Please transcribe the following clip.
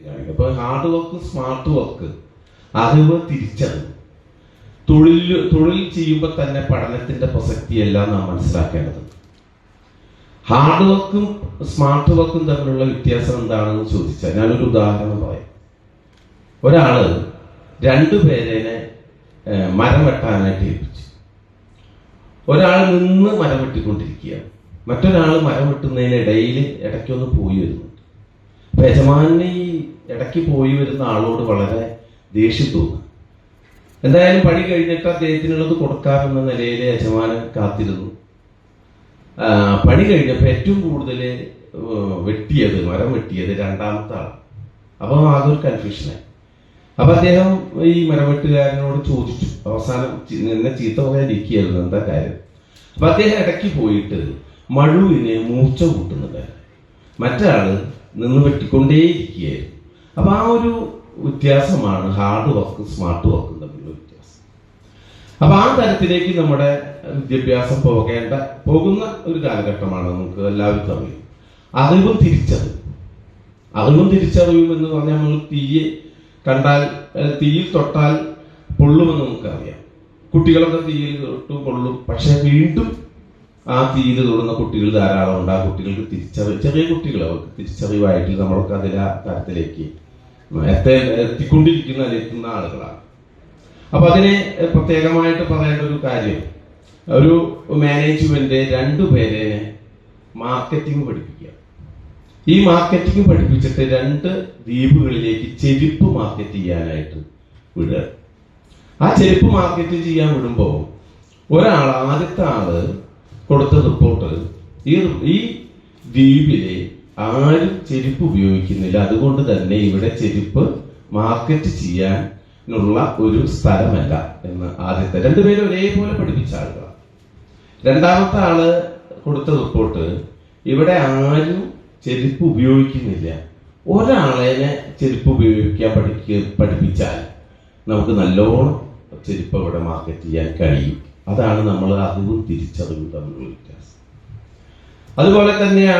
അപ്പൊ hard work smart work അറിവ് തിരിച്ചറിവ്. തൊഴിൽ തൊഴിൽ ചെയ്യുമ്പോൾ തന്നെ പഠനത്തിന്റെ പ്രസക്തിയല്ല നാം മനസ്സിലാക്കേണ്ടത് ഹാർഡ് വർക്കും സ്മാർട്ട് വർക്കും തമ്മിലുള്ള വ്യത്യാസം എന്താണെന്ന് ചോദിച്ചാൽ ഞാനൊരു ഉദാഹരണം പറയാം. ഒരാൾ രണ്ടുപേരെ മരം വെട്ടാനായിട്ട് ഏൽപ്പിച്ചു. ഒരാൾ നിന്ന് മരം വെട്ടിക്കൊണ്ടിരിക്കുകയാണ്. മറ്റൊരാൾ മരം വെട്ടുന്നതിനിടയിൽ ഇടയ്ക്കൊന്ന് പോയി വരുന്നു അപ്പൊ യജമാനെ ഈ ഇടയ്ക്ക് പോയി വരുന്ന ആളോട് വളരെ ദേഷ്യം തോന്നുന്നു. എന്തായാലും പണി കഴിഞ്ഞിട്ട് അദ്ദേഹത്തിനുള്ളത് കൊടുക്കാമെന്ന നിലയിൽ യജമാനൻ കാത്തിരുന്നു. പണി കഴിഞ്ഞപ്പോൾ ഏറ്റവും കൂടുതൽ വെട്ടിയത് മരം വെട്ടിയത് രണ്ടാമത്തെ ആൾ അപ്പോൾ അതൊരു കൺഫ്യൂഷനായി അപ്പൊ അദ്ദേഹം ഈ മരവെട്ടുകാരനോട് ചോദിച്ചു. അവസാനം എന്നെ ചീത്ത പറയാതിരിക്കുകയായിരുന്നു എന്താ കാര്യം? അപ്പൊ അദ്ദേഹം ഇടയ്ക്ക് പോയിട്ട് മഴുവിനെ മൂർച്ച കൂട്ടുന്നുണ്ടായിരുന്നു. മറ്റാൾ നിന്ന് വെട്ടിക്കൊണ്ടേയിരിക്കുകയായിരുന്നു അപ്പൊ ആ ഒരു വ്യത്യാസമാണ് ഹാർഡ് വർക്ക് സ്മാർട്ട് വർക്കും തമ്മിലുള്ള വ്യത്യാസം. അപ്പൊ ആ തരത്തിലേക്ക് നമ്മുടെ വിദ്യാഭ്യാസം പോകേണ്ട പോകുന്ന ഒരു കാലഘട്ടമാണ് നമുക്ക് എല്ലാവർക്കും അറിയും. അറിവും തിരിച്ചറിവും. അറിവും തിരിച്ചറിവും എന്ന് പറഞ്ഞാൽ നമ്മൾ തീയെ കണ്ടാൽ തീയിൽ തൊട്ടാൽ പൊള്ളുമെന്ന് നമുക്കറിയാം. കുട്ടികളൊക്കെ തീയിൽ തൊട്ടു പൊള്ളും. പക്ഷെ വീണ്ടും ആ തീയിൽ തൊടുന്ന കുട്ടികൾ ധാരാളം ഉണ്ട്. ആ കുട്ടികൾക്ക് തിരിച്ചറിവ് ചെറിയ കുട്ടികൾ അവർക്ക് തിരിച്ചറിവായിട്ട് നമ്മളൊക്കെ അതിൽ ആ തരത്തിലേക്ക് എത്ത എത്തിക്കൊണ്ടിരിക്കുന്ന എത്തുന്ന ആളുകളാണ്. അപ്പൊ അതിനെ പ്രത്യേകമായിട്ട് പറയേണ്ട ഒരു കാര്യം ഒരു മാനേജ്മെന്റ് രണ്ടു പേരെ മാർക്കറ്റിംഗ് പഠിപ്പിക്കുക. ഈ മാർക്കറ്റിംഗ് പഠിപ്പിച്ചിട്ട് രണ്ട് ദ്വീപുകളിലേക്ക് ചെരുപ്പ് മാർക്കറ്റ് ചെയ്യാനായിട്ട് വിടുക. ആ ചെരുപ്പ് മാർക്കറ്റ് ചെയ്യാൻ വിടുമ്പോൾ ഒരാൾ ആദ്യത്തെ ആൾ കൊടുത്ത റിപ്പോർട്ട് ഈ ഈ ദ്വീപിലെ ആരും ചെരുപ്പ് ഉപയോഗിക്കുന്നില്ല. അതുകൊണ്ട് തന്നെ ഇവിടെ ചെരുപ്പ് മാർക്കറ്റ് ചെയ്യാനുള്ള ഒരു സ്ഥലമല്ല എന്ന് ആദ്യത്തെ രണ്ടുപേരും ഒരേപോലെ പഠിപ്പിച്ച ആളുകളാണ്. രണ്ടാമത്തെ ആൾ കൊടുത്ത റിപ്പോർട്ട് ഇവിടെ ആരും ചെരുപ്പ് ഉപയോഗിക്കുന്നില്ല. ഒരാളെ ചെരുപ്പ് ഉപയോഗിക്കാൻ പഠിക്ക പഠിപ്പിച്ചാൽ നമുക്ക് നല്ലോണം ചെരുപ്പ് ഇവിടെ മാർക്കറ്റ് ചെയ്യാൻ കഴിയും. അതാണ് നമ്മൾ അറിവും തിരിച്ചറിവും തമ്മിലുള്ള വ്യത്യാസം. അതുപോലെ തന്നെയാണ്